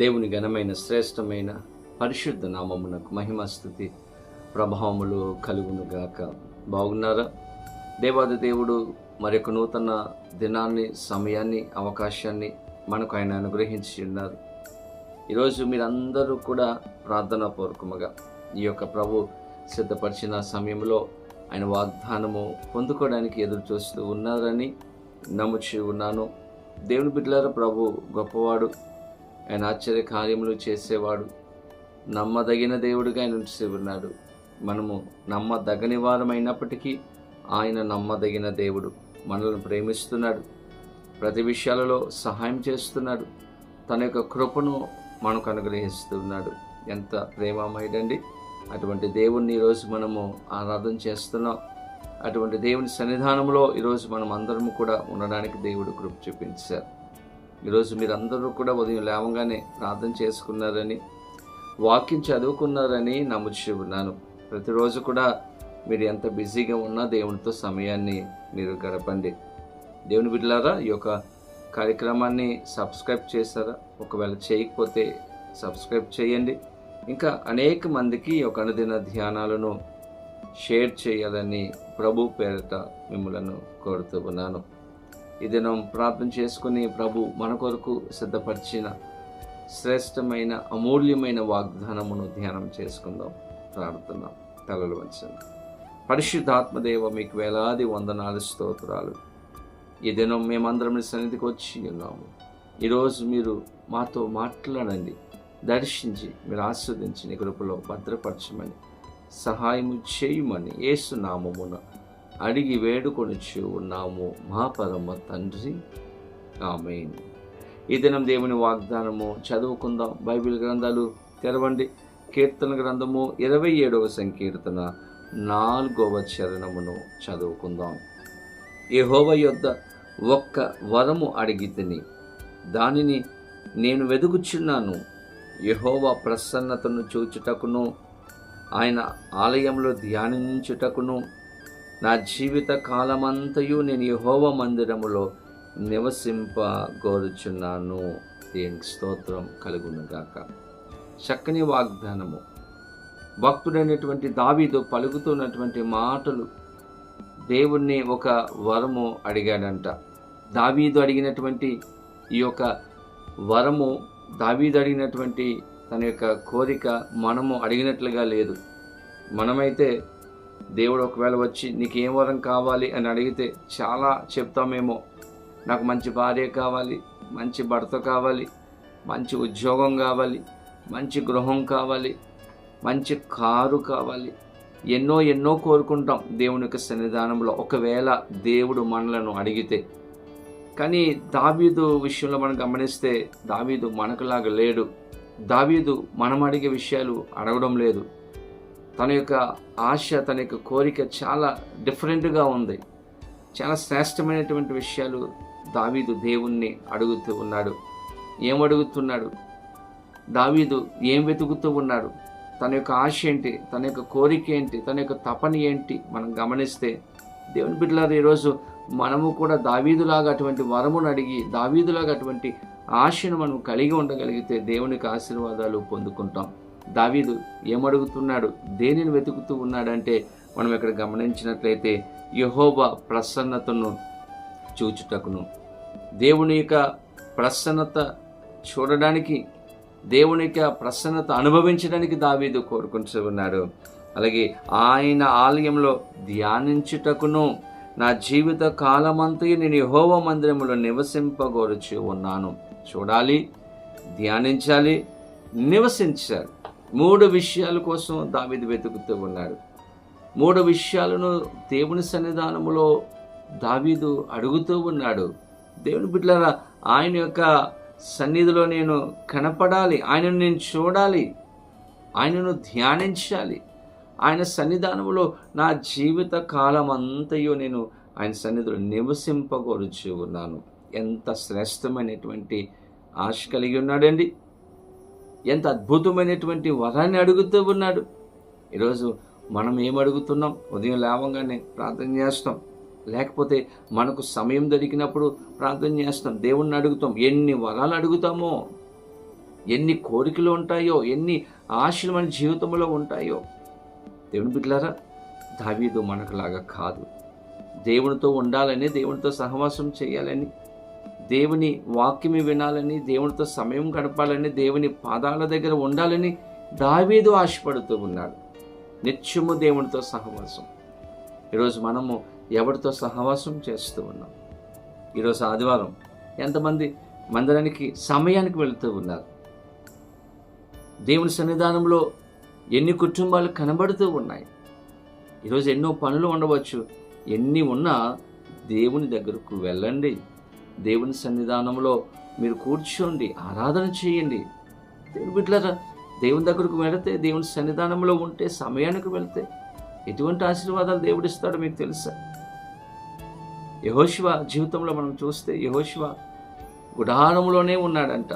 దేవుని ఘనమైన శ్రేష్టమైన పరిశుద్ధ నామమునకు మహిమస్థుతి ప్రభావములు కలుగునుగాక బాగున్నారా? దేవాది దేవుడు మరొక నూతన దినాన్ని సమయాన్ని అవకాశాన్ని మనకు ఆయన అనుగ్రహించి ఉన్నారు ఈరోజు మీరందరూ కూడా ప్రార్థనా పూర్వకముగా ఈ యొక్క ప్రభు సిద్ధపరిచిన సమయంలో ఆయన వాగ్దానము పొందుకోవడానికి ఎదురు చూస్తూ ఉన్నారని నమ్ముచి ఉన్నాను. దేవుని బిడ్డలారా ప్రభు గొప్పవాడు. ఆయన ఆశ్చర్య కార్యములు చేసేవాడు. నమ్మదగిన దేవుడిగా ఆయన ఉంచి ఉన్నాడు. మనము నమ్మదగని వారమైనప్పటికీ ఆయన నమ్మదగిన దేవుడు మనల్ని ప్రేమిస్తున్నాడు. ప్రతి విషయాలలో సహాయం చేస్తున్నాడు. తన యొక్క కృపను మనకు అనుగ్రహిస్తున్నాడు. ఎంత ప్రేమమయుడండి. అటువంటి దేవుణ్ణి ఈరోజు మనము ఆరాధన చేస్తున్నాం. అటువంటి దేవుని సన్నిధానంలో ఈరోజు మనం అందరం కూడా ఉండడానికి దేవుడు కృప చూపించారు. ఈరోజు మీరందరూ కూడా ఉదయం లేవగానే ప్రార్థన చేసుకున్నారని వాక్యం చదువుకున్నారని నమ్ముచి ఉన్నాను. ప్రతిరోజు కూడా మీరు ఎంత బిజీగా ఉన్నా దేవునితో సమయాన్ని మీరు గడపండి. దేవుని బిడ్డలారా ఈ యొక్క కార్యక్రమాన్ని సబ్స్క్రైబ్ చేశారా? ఒకవేళ చేయకపోతే సబ్స్క్రైబ్ చేయండి. ఇంకా అనేక మందికి ఒక అనుదిన ధ్యానాలను షేర్ చేయాలని ప్రభు పేరిట మిమ్మలను కోరుతూ ఉన్నాను. ఈ దినం ప్రార్థన చేసుకుని ప్రభు మన కొరకు సిద్ధపరిచిన శ్రేష్టమైన అమూల్యమైన వాగ్దానమును ధ్యానం చేసుకుందాం. ప్రార్థన తలలు వంచండి. పరిశుద్ధాత్మదేవ మీకు వేలాది వందనాలు స్తోత్రాలు. ఈ దినం మేమందరం మీ సన్నిధికి వచ్చి ఉన్నాము. ఈరోజు మీరు మాతో మాట్లాడండి. దర్శించి మీరు ఆస్వాదించి కృపలో భద్రపరచమని సహాయము చేయమని ఏసునామమున అడిగి వేడుకొనిచ్చు ఉన్నాము. మా పరమ తండ్రి. ఆమెన్. ఈ దినం దేవుని వాగ్దానము చదువుకుందాం. బైబిల్ గ్రంథాలు తెరవండి. కీర్తన గ్రంథము ఇరవై ఏడవ సంకీర్తన నాలుగవ చరణమును చదువుకుందాం. యహోవ యొద్ద ఒక్క వరము అడిగి తిని దానిని నేను వెదుగుచున్నాను యహోవ ప్రసన్నతను చూచుటకును ఆయన ఆలయంలో ధ్యానించుటకును నా జీవిత కాలమంతయు నేను యహోవ మందిరములో నివసింపగోరుచున్నాను. దీనికి స్తోత్రం కలుగునుగాక చక్కని వాగ్దానము. భక్తుడైనటువంటి దావీదు పలుకుతున్నటువంటి మాటలు దేవుణ్ణి ఒక వరము అడిగాడంట. దావీదు అడిగినటువంటి ఈ యొక్క వరము దావీదు అడిగినటువంటి తన యొక్క కోరిక మనము అడిగినట్లుగా లేదు. మనమైతే దేవుడు ఒకవేళ వచ్చి నీకు ఏం వరం కావాలి అని అడిగితే చాలా చెప్తామేమో నాకు మంచి భార్య కావాలి మంచి భర్త కావాలి మంచి ఉద్యోగం కావాలి మంచి గృహం కావాలి మంచి కారు కావాలి. ఎన్నో ఎన్నో కోరుకుంటాం దేవుని యొక్క సన్నిధానంలో. ఒకవేళ దేవుడు మనలను అడిగితే. కానీ దావీదు విషయంలో మనం గమనిస్తే దావీదు మనకులాగా లేడు. దావీదు మనం అడిగే విషయాలు అడగడం లేదు. తన యొక్క ఆశ తన యొక్క కోరిక చాలా డిఫరెంట్గా ఉంది. చాలా శ్రేష్టమైనటువంటి విషయాలు దావీదు దేవుణ్ణి అడుగుతూ ఉన్నాడు. ఏం అడుగుతున్నాడు? దావీదు ఏం వెతుకుతూ ఉన్నాడు? తన యొక్క ఆశ ఏంటి? తన యొక్క కోరిక ఏంటి? తన యొక్క తపన ఏంటి? మనం గమనిస్తే దేవుని బిడ్డలారు ఈరోజు మనము కూడా దావీదులాగా అటువంటి వరమును అడిగి దావీదులాగా అటువంటి ఆశను మనం కలిగి ఉండగలిగితే దేవునికి ఆశీర్వాదాలు పొందుకుంటాం. దావీదు ఏమడుగుతున్నాడు? దేనిని వెతుకుతూ ఉన్నాడంటే మనం ఇక్కడ గమనించినట్లయితే యహోబా ప్రసన్నతను చూచుటకును. దేవుని యొక్క ప్రసన్నత చూడడానికి దేవుని యొక్క ప్రసన్నత అనుభవించడానికి దావీదు కోరుకుంటూ ఉన్నాడు. అలాగే ఆయన ఆలయంలో ధ్యానించుటకును నా జీవిత కాలమంతయు నేను యహోవ మందిరంలో నివసింపగోరుచు ఉన్నాను. చూడాలి ధ్యానించాలి నివసించాలి. మూడు విషయాల కోసం దావిది వెతుకుతూ ఉన్నాడు. మూడు విషయాలను దేవుని సన్నిధానములో దావీదు అడుగుతూ ఉన్నాడు. దేవుని బిడ్డలారా ఆయన యొక్క సన్నిధిలో నేను కనపడాలి ఆయనను నేను చూడాలి ఆయనను ధ్యానించాలి. ఆయన సన్నిధానంలో నా జీవిత కాలం అంతయో నేను ఆయన సన్నిధిలో నివసింపగొరుచు ఉన్నాను. ఎంత శ్రేష్టమైనటువంటి ఆశ కలిగి ఉన్నాడండి. ఎంత అద్భుతమైనటువంటి వరాన్ని అడుగుతూ ఉన్నాడు. ఈరోజు మనం ఏం అడుగుతున్నాం? ఉదయం లేవగానే ప్రార్థన చేస్తాం. లేకపోతే మనకు సమయం దొరికినప్పుడు ప్రార్థన చేస్తాం. దేవుణ్ణి అడుగుతాం. ఎన్ని వరాలు అడుగుతామో? ఎన్ని కోరికలు ఉంటాయో? ఎన్ని ఆశలు మన జీవితంలో ఉంటాయో? దేవుని బిడ్డలారా దావీదు మనకులాగా కాదు. దేవునితో ఉండాలని దేవునితో సహవాసం చేయాలని దేవుని వాక్యమి వినాలని దేవునితో సమయం గడపాలని దేవుని పాదాల దగ్గర ఉండాలని దావీదు ఆశపడుతూ ఉన్నాడు. నిత్యము దేవునితో సహవాసం. ఈరోజు మనము ఎవరితో సహవాసం చేస్తూ ఉన్నాం? ఈరోజు ఆదివారం ఎంతమంది మందిరానికి సమయానికి వెళుతూ ఉన్నారు? దేవుని సన్నిధానంలో ఎన్ని కుటుంబాలు కనబడుతూ ఉన్నాయి? ఈరోజు ఎన్నో పనులు ఉండవచ్చు. ఎన్ని ఉన్నా దేవుని దగ్గరకు వెళ్ళండి. దేవుని సన్నిధానంలో మీరు కూర్చోండి ఆరాధన చేయండి. దేవుని బిడ్డలారా దేవుని దగ్గరకు వెళితే దేవుని సన్నిధానంలో ఉంటే సమయానికి వెళితే ఎటువంటి ఆశీర్వాదాలు దేవుడిస్తాడో మీకు తెలుసా? యహోశివ జీవితంలో మనం చూస్తే యహోశివ గుడారంలోనే ఉన్నాడంట.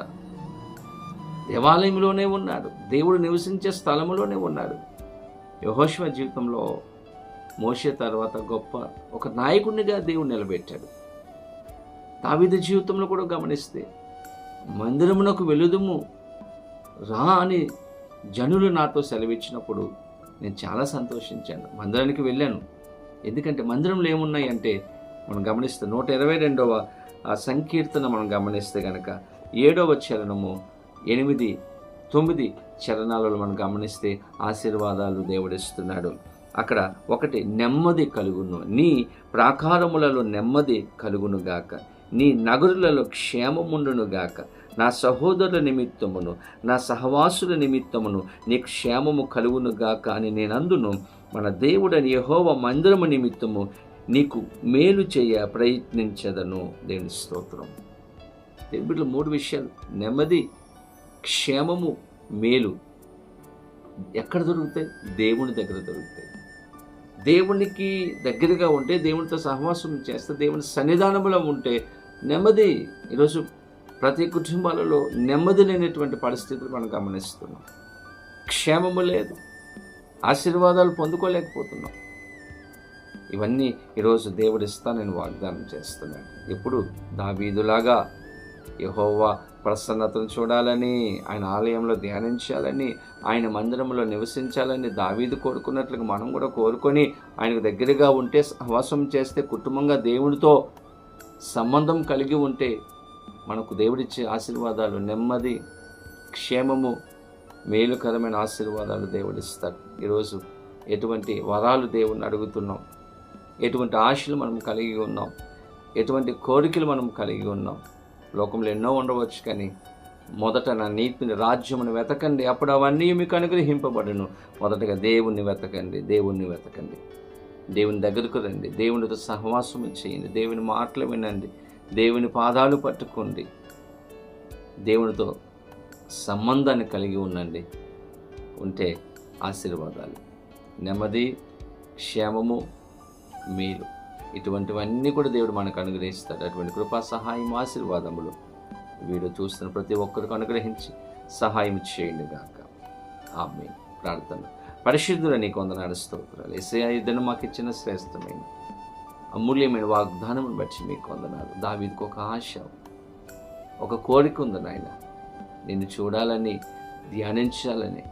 దేవాలయంలోనే ఉన్నాడు. దేవుడు నివసించే స్థలంలోనే ఉన్నాడు. యహోశివ జీవితంలో మోసే తర్వాత గొప్ప ఒక నాయకునిగా దేవుడు నిలబెట్టాడు. దావిద జీవితంలో కూడా గమనిస్తే మందిరమునకు వెలుదుము రా అని జనులు నాతో సెలవిచ్చినప్పుడు నేను చాలా సంతోషించాను. మందిరానికి వెళ్ళాను. ఎందుకంటే మందిరంలో ఏమున్నాయి అంటే మనం గమనిస్తే నూట ఇరవై రెండవ సంకీర్తన మనం గమనిస్తే కనుక ఏడవ చరణము ఎనిమిది తొమ్మిది చరణాలలో మనం గమనిస్తే ఆశీర్వాదాలు దేవుడిస్తున్నాడు అక్కడ ఒకటి నెమ్మది కలుగును. నీ ప్రాకారములలో నెమ్మది కలుగును గాక. నీ నగరులలో క్షేమముండును గాక. నా సహోదరుల నిమిత్తమును నా సహవాసుల నిమిత్తమును నీ క్షేమము కలుగును గాక అని నేనందును. మన దేవుడని యహోవ మందిరము నిమిత్తము నీకు మేలు చేయ ప్రయత్నించదను. దేని స్తోత్రం. దేవుడిలో మూడు విషయాలు. నెమ్మది క్షేమము మేలు ఎక్కడ దొరుకుతాయి? దేవుని దగ్గర దొరుకుతాయి. దేవునికి దగ్గరగా ఉంటే దేవునితో సహవాసం చేస్తే దేవుని సన్నిధానంలో ఉంటే నెమ్మది. ఈరోజు ప్రతి కుటుంబాలలో నెమ్మది లేనటువంటి పరిస్థితులు మనం గమనిస్తున్నాం. క్షేమము లేదు. ఆశీర్వాదాలు పొందుకోలేకపోతున్నాం. ఇవన్నీ ఈరోజు దేవుడిస్తా నేను వాగ్దానం చేస్తున్నాను ఎప్పుడు దావీదులాగా యహోవా ప్రసన్నతను చూడాలని ఆయన ఆలయంలో ధ్యానించాలని ఆయన మందిరంలో నివసించాలని దావీదు కోరుకున్నట్లుగా మనం కూడా కోరుకొని ఆయనకు దగ్గరగా ఉంటే సహవాసం చేస్తే కుటుంబంగా దేవుడితో సంబంధం కలిగి ఉంటే మనకు దేవుడిచ్చే ఆశీర్వాదాలు నెమ్మది క్షేమము మేలుకరమైన ఆశీర్వాదాలు దేవుడిస్తాడు ఈరోజు ఎటువంటి వరాలు దేవుణ్ణి అడుగుతున్నాం? ఎటువంటి ఆశలు మనం కలిగి ఉన్నాం? ఎటువంటి కోరికలు మనం కలిగి ఉన్నాం? లోకంలో ఎన్నో ఉండవచ్చు కానీ మొదట నా నీతిని రాజ్యమును వెతకండి. అప్పుడు అవన్నీ మీకు అనుగ్రహింపబడును. మొదటగా దేవుణ్ణి వెతకండి దేవుణ్ణి వెతకండి. దేవుని దగ్గరకు రండి దేవునితో సహవాసము చేయండి దేవుని మాటలు వినండి దేవుని పాదాలు పట్టుకోండి దేవునితో సంబంధాన్ని కలిగి ఉండండి. ఉంటే ఆశీర్వాదాలు. నెమ్మది క్షేమము మేలు ఇటువంటివన్నీ కూడా దేవుడు మనకు అనుగ్రహిస్తాడు. అటువంటి కృపా సహాయం ఆశీర్వాదములు వీడియో చూస్తున్న ప్రతి ఒక్కరికి అనుగ్రహించి సహాయం చేయండి గాక. ఆమె ప్రార్థన. పరిశుద్ధుల నీకు వందనాలు స్తోత్రాలు. ఎస్ఐ యుద్ధను మాకు ఇచ్చిన శ్రేష్టమైన అమూల్యమైన వాగ్దానం బట్టి మీకు వందనాలు. దావీదికి ఒక ఆశ ఒక కోరిక ఉంది నాయన. నిన్ను చూడాలని ధ్యానించాలని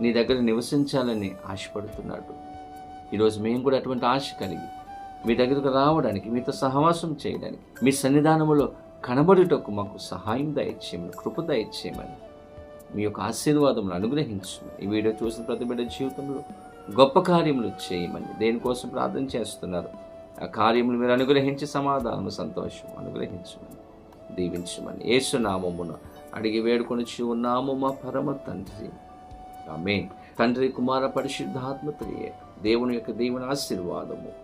నీ దగ్గర నివసించాలని ఆశపడుతున్నాడు. ఈరోజు మేము కూడా అటువంటి ఆశ కలిగి మీ దగ్గరకు రావడానికి మీతో సహవాసం చేయడానికి మీ సన్నిధానములో కనబడుటకు మాకు సహాయం దయచేయమని కృప దయచేయమని మీ యొక్క ఆశీర్వాదములు అనుగ్రహించమని ఈ వీడియో చూసిన ప్రతి బిడ్డ జీవితంలో గొప్ప కార్యములు చేయమని దేనికోసం ప్రార్థన చేస్తున్నారు? ఆ కార్యములు మీరు అనుగ్రహించి సమాధానము సంతోషం అనుగ్రహించమని దీవించమని ఏసునామమున అడిగి వేడుకొనిచి ఉన్నాము మా పరమ తండ్రి. ఆమె తండ్రి కుమార పరిశుద్ధాత్మ త్రియే దేవుని యొక్క దేవుని ఆశీర్వాదము.